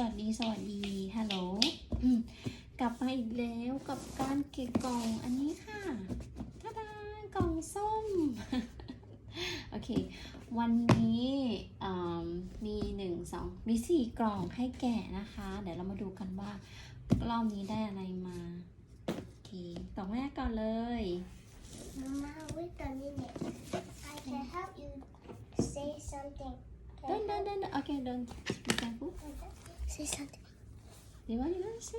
สวัสดีสวัสดีฮัลโหลอืมกลับมาอีกแล้วกับการเก็บกล่องอันนี้ค่ะทาดากล่องส้ม โอเค วันนี้อืมมีหนึ่งสองมีสี่กล่องให้แกะนะคะ เดี๋ยวเรามาดูกันว่ารอบนี้ได้อะไรมา โอเคกล่องแรกก่อนเลย Mama, wait a minute. I can help you say something. เดินเดินเดิ นโอเคเดินมีการพูด Say something. เดี๋ยวว่าอยู่นั่นสิ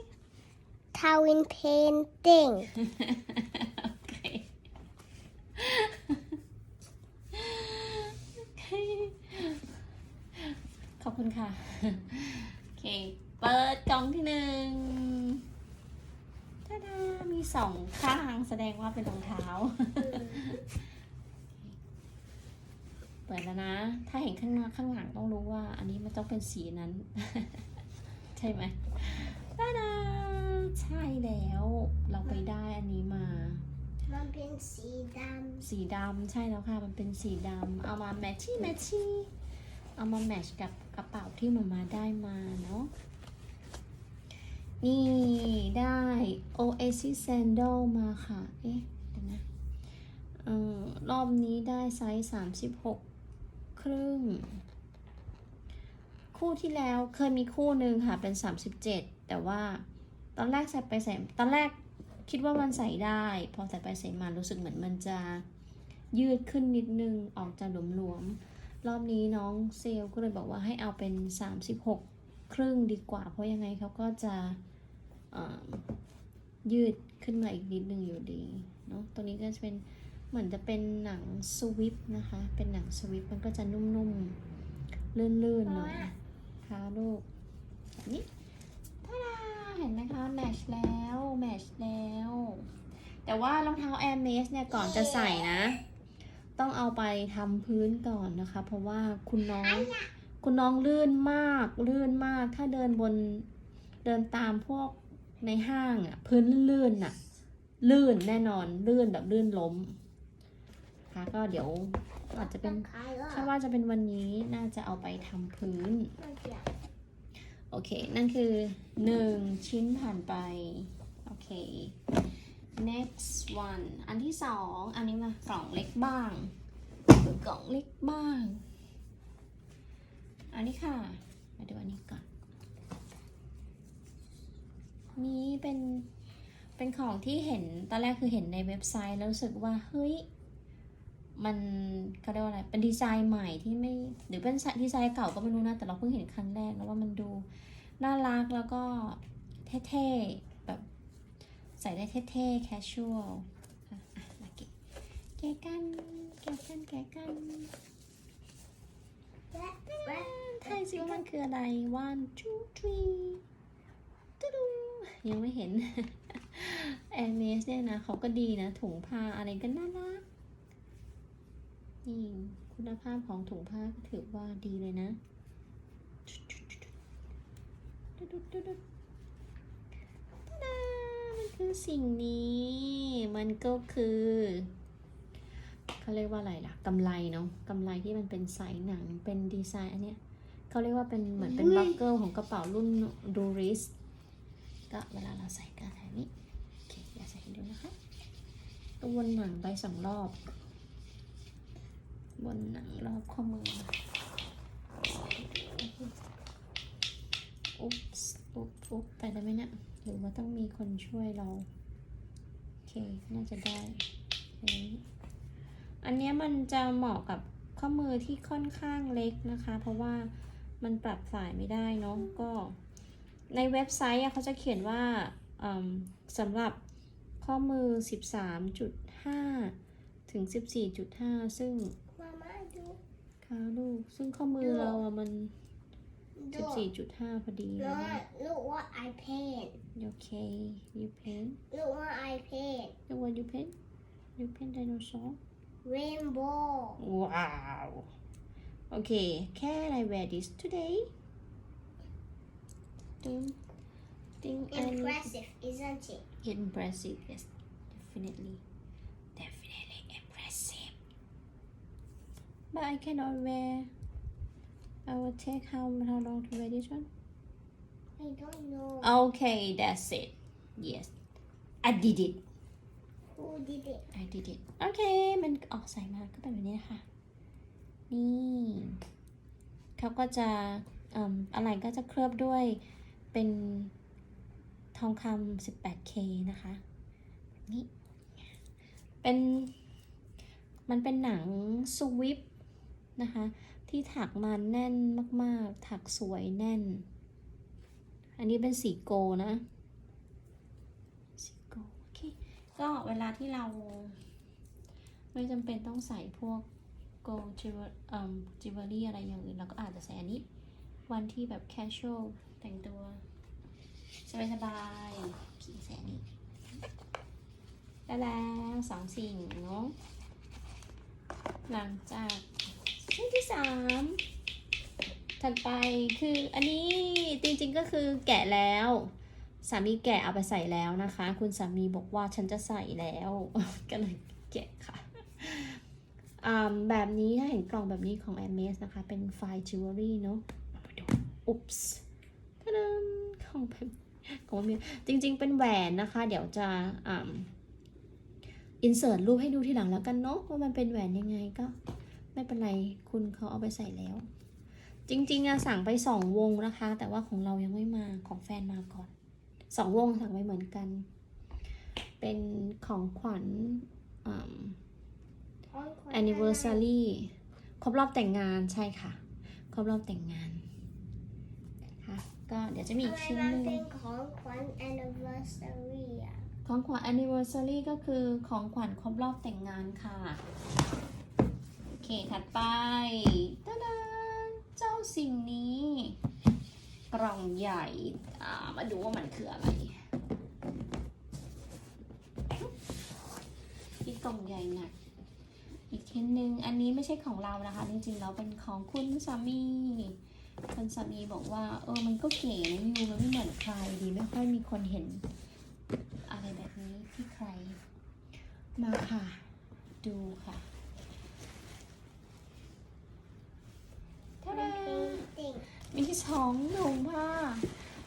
Towing painting. โอเคโอเคขอบคุณค่ะ โอเค เปิดกล่องที่หนึ่งท่าดามีสองข้างแสดงว่าเป็นรองเท้า เปิดแล้วนะ ถ้าเห็นข้างหน้าข้างหลังต้องรู้ว่า อันนี้มันต้องเป็นสีนั้น ใช่ไหมตาดาใช่แล้ว เราไปได้อันนี้มา มันเป็นสีดสีดำใช่แล้วค่ะ มันเป็นสีดำเอามาแมทชี่แมทชี่เอามาแมทช์กับกระเป๋าที่มันมาได้มาเนาะนี่ได้ Oasis Sandal มาค่ะ เอ๊ะเดี๋ยวนะเออรอบนี้ได้ไซส์ 36 ครึ่ง คู่ที่แล้วเคยมีคู่หนึ่งค่ะเป็น 37 แต่ว่าตอนแรกใส่ไปใส่ตอนแรกคิดว่ามันใส่ได้ พอใส่ไปใส่มารู้สึกเหมือนมันจะยืดขึ้นนิดนึงออกจะหลวมๆรอบนี้น้องเซลก็เลยบอกว่าให้เอาเป็น 36 ครึ่งดีกว่า เพราะยังไงเขาก็จะยืดขึ้นมาอีกนิดนึงอยู่ดีเนาะตัวนี้ก็จะเป็นเหมือนจะเป็นหนังสวิปนะคะ เป็นหนังสวิปมันก็จะนุ่มๆ ลื่นๆหน่อย คะลูกแบบนี้ท่าดาเห็นไหมคะแมชแล้วแมชแล้ว แต่ว่ารองเท้า Air m a x เนี่ยก่อนจะใส่นะ ต้องเอาไปทำพื้นก่อนนะคะ เพราะว่าคุณน้อง คุณน้องลื่นมากลื่นมาก ถ้าเดินบนเดินตามพวกในห้างอะพื้นลื่นๆน่ะ ลื่นแน่นอนลื่นแบบลื่นล้มค่ะก็เดี๋ยว อาจจะำเป็นขายเหรอคาดว่าจะเป็นวันนี้น่าจะเอาไปทำพื้นมันจะโอเค นั่นคือหนึ่งชิ้นผ่านไป โอเค next one อันที่สองอันนี้มากล่องเล็กบ้างกล่องเล็กบ้าง อันนี้ค่ะ มาดูอันนี้ก่อน นี้เป็นเป็นของที่เห็นตอนแรกคือเห็นในเว็บไซต์แล้วรู้สึกว่า เฮ้ย มันเขาเรียกว่าอะไรเป็นดีไซน์ใหม่ที่ไม่หรือเป็นดีไซน์เก่าก็ไม่รู้นะแต่เราเพิ่งเห็นครั้งแรกแล้วว่ามันดูน่ารักแล้วก็เท่ๆแบบใส่ได้เท่ๆ casual อะอะมาเกะแกกันแกกันแกกันทายสิว่ามันคืออะไร one two three ตะดูยังไม่เห็นแอร์เมสเนี่ยนะเขาก็ดีนะ ถุงผ้าอะไรก็น่ารัก นี่คุณภาพของถุงผ้าก็ถือว่าดีเลยนะดุดดุดดุดดุดตาดามันคือสิ่งนี้ มันก็คือเขาเรียกว่าอะไรล่ะกำไรเนาะกำไรที่มันเป็นสายหนังเป็นดีไซน์อันเนี้ยเขาเรียกว่าเป็นเหมือนเป็นบัคเกิลของกระเป๋ารุ่นดูริสก็เวลาเราใส่ก็แบบนี้โอเคอย่าใส่ให้ดูนะคะก็วนหนังไปสองรอบ วนหนังรอบข้อมืออุ๊บอุ๊บอุ๊บไปได้ไหมเนี่ยหรือว่าต้องมีคนช่วยเรา โอเค น่าจะได้ อันนี้มันจะเหมาะกับข้อมือที่ค่อนข้างเล็กนะคะ เพราะว่ามันปรับสายไม่ได้เนาะก็ในเว็บไซต์เขาจะเขียนว่าสำหรับข้อมือ 13.5 ถึง 14.5 ซึ่งมาม่าดู ค่ะลูก ซึ่งข้อมือเราอะมันดู14.5พอดีลูแล้วกนะลูกว่า I paint โอเค you paint ลูกว่า I paint the what you paint you paint dinosaur rainbow wow okay can I wear this today think think I need- impressive isn't it impressive yes definitely definitely impressive but I cannot wear I will take how how long to wear this one I don't know Okay that's it yes I did it who did it I did it โอเคมันออกใส่มาก็เป็นแบบนี้นะคะ นี่เขาก็จะเอ่มอะไรก็จะเคลือบด้วยเป็นทองคำ 18K นะคะ นี่ เป็น มันเป็นหนังสวิป นะคะ ที่ถักมาแน่นมากๆ ถักสวยแน่น อันนี้เป็นสีโกนะสีโกโอเคก็เวลาที่เรา ไม่จำเป็นต้องใส่พวก gold jewel เอ่อ jewelry อะไรอย่างอื่นเราก็อาจจะใส่อันนี้ วันที่แบบ casual แต่งตัวสบายๆขี่ใส่อันนี้ได้แล้วสองสิ่งเนาะหลังจาก ชิ้นที่สามถัดไปคืออันนี้จริงๆก็คือแกะแล้ว สามีแกะเอาไปใส่แล้วนะคะ คุณสามีบอกว่าฉันจะใส่แล้วก็เลยแกะค่ะแบบนี้ถ้าเห็นกล่องแบบนี้ของ a m a z นะคะ เป็นไฟจิวเวลรี่เนาะเอามาดูอุ๊ปส์ทะดันของแบบของมีจริง ๆ เป็นแหวนนะคะ เดี๋ยวจะอ่าอินเสิร์ตรูปให้ดูทีหลังแล้วกันเนาะว่ามันเป็นแหวนยังไงก็ ไม่เป็นไร คุณเขาเอาไปใส่แล้ว จริงๆอะสั่งไปสองวงนะคะ แต่ว่าของเรายังไม่มาของแฟนมาก่อนสองวงสั่งไปเหมือนกัน เป็นของขวัญอ่า anniversary ครบรอบแต่งงานใช่ค่ะ ครบรอบแต่งงานนะคะก็เดี๋ยวจะมีอีกอะไรชิ้นมันหนึ่งเป็นของขวัญ anniversary อะของขวัญ anniversary ก็คือของขวัญครบรอบแต่งงานค่ะโอ เคถัดไปตาดาเจ้าสิ่งนี้ กล่องใหญ่อ่ามาดูว่ามันคืออะไรที่กล่องใหญ่หนักอีกชิ้นหนึ่งอันนี้ไม่ใช่ของเรานะคะ จริงๆแล้วเป็นของคุณสามีคุณสามีบอกว่า เออมันก็เก๋นะยูมันไม่เหมือนใครดีไม่ค่อยมีคนเห็น อะไรแบบนี้ที่ใคร มาค่ะ ดูค่ะทา มั ดาน เป็นติ่ง มี สองถุงผ้า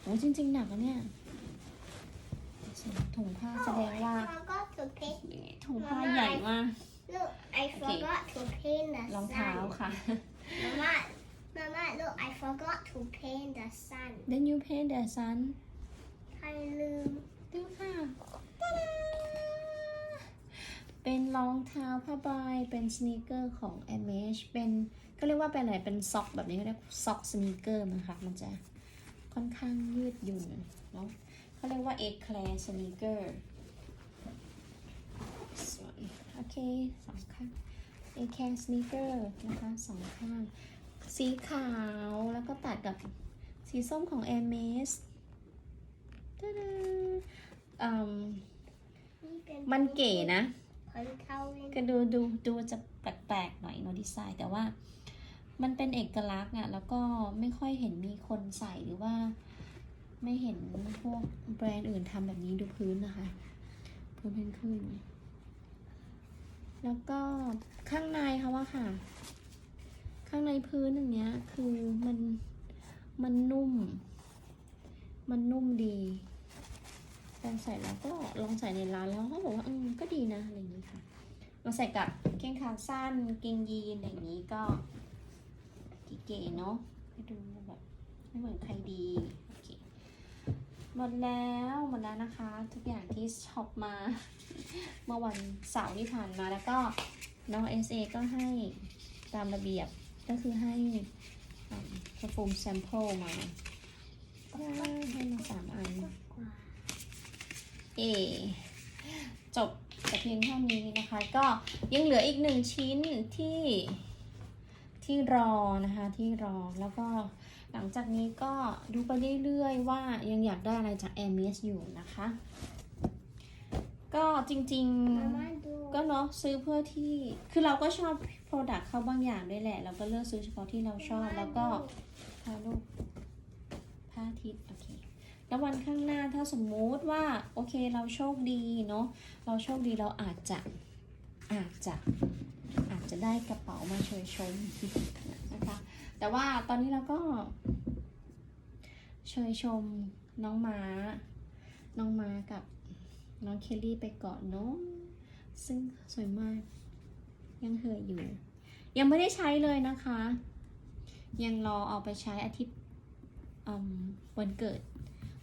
โอ้จริง ๆ หนักอะเนี่ยสองถุงผ้าแสดงว่า I forgot to paint ถุงผ้าใหญ่มาก look I forgot to paint the รองเท้า sun ค่ะ Mama Mama look I forgot to paint the sun Then you paint the sun ใครลืม ดูค่ะตาดาเป็นรองเท้า ผ้าใบเป็นสเนีกเกอร์ของ m h เป็นก็เรียกว่าเป็นอะไรเป็นซ็อกแบบนี้ก็เรียกซ็อกสเนีกเกอร์นะคะ มันจะค่อนข้างยืดหยุ่นเนาะเขาเรียกว่า eclair sneaker ส่วนโอเคสองข้าง eclair sneaker นะคะสองข้าง สีขาวแล้วก็ตัดกับสีส้มของ Hermes ตาดาอืมนี่เป็นมันเก๋นะ ก็ดูดูดูจะแปลกๆหน่อยเนอะดีไซน์ แต่ว่ามันเป็นเอกลักษณ์อะแล้วก็ไม่ค่อยเห็นมีคนใส่หรือว่า ไม่เห็นพวกแบรนด์อื่นทำแบบนี้ดูพื้นนะคะพื้นพื้นขึ้น แล้วก็ข้างในเขาว่าค่ะ ข้างในพื้นอย่างเงี้ยคือมันมันนุ่ม มันนุ่มดี แฟนใส่แล้วก็ลองใส่ในร้านแล้วเขาบอกว่าอืมก็ดีนะอะไรอย่างนี้ค่ะมาใส่กับเกงขาสั้นเกงยีนอะไรอย่างนี้ก็เก๋ๆเนาะให้ดูแบบไม่เหมือนใครดีโอเคหมดแล้วหมดแล้วนะคะ ทุกอย่างที่ช็อปมา เมื่อวันเสาร์ที่ผ่านมาแล้วก็น้อง SA ก็ให้ตามระเบียบก็คือให้กระฟุมแซมเปิลมาให้มาสามอันกว่า เอจบแต่เพียงเท่านี้นะคะ ก็ยังเหลืออีกหนึ่งชิ้นที่ที่รอนะคะที่รอแล้วก็หลังจากนี้ก็ดูไปเรื่อยๆ ว่ายังอยากได้อะไรจาก a m s อยู่นะคะ ก็จริงมาม่าๆดูก็เนาะซื้อเพื่อที่คือเราก็ชอบ Product เขาบางอย่างด้วยแหละ เราก็เลือกซื้อเฉพาะที่เราชอบแล้วก็พาลูกพระอาทิตย์โอเค แล้ววันข้างหน้าถ้าสมมุติว่าโอเคเราโชคดีเนาะเราโชคดีเราอาจจะอาจจะอาจจะได้กระเป๋ามาช่วยชมนะคะแต่ว่าตอนนี้เราก็เชยชมน้องม้า น้องม้ากับน้องเคลลี่ไปก่อนเนาะซึ่งสวยมาก ยังเหยอยู่ ยังไม่ได้ใช้เลยนะคะ ยังรอเอาไปใช้อาทิตย์วันเกิด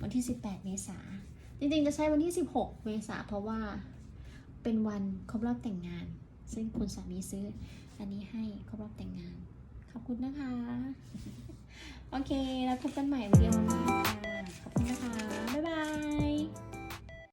วันที่ 18 เมษาจริงๆ จะใช้วันที่ 16 เมษาเพราะว่าเป็นวันครบรอบแต่งงาน ซึ่งคุณสามีซื้อ อันนี้ให้ครบรอบแต่งงาน ขอบคุณนะคะ โอเค แล้วพบกันใหม่วิดีโอหน้าค่ะ ขอบคุณนะคะ บ๊ายบาย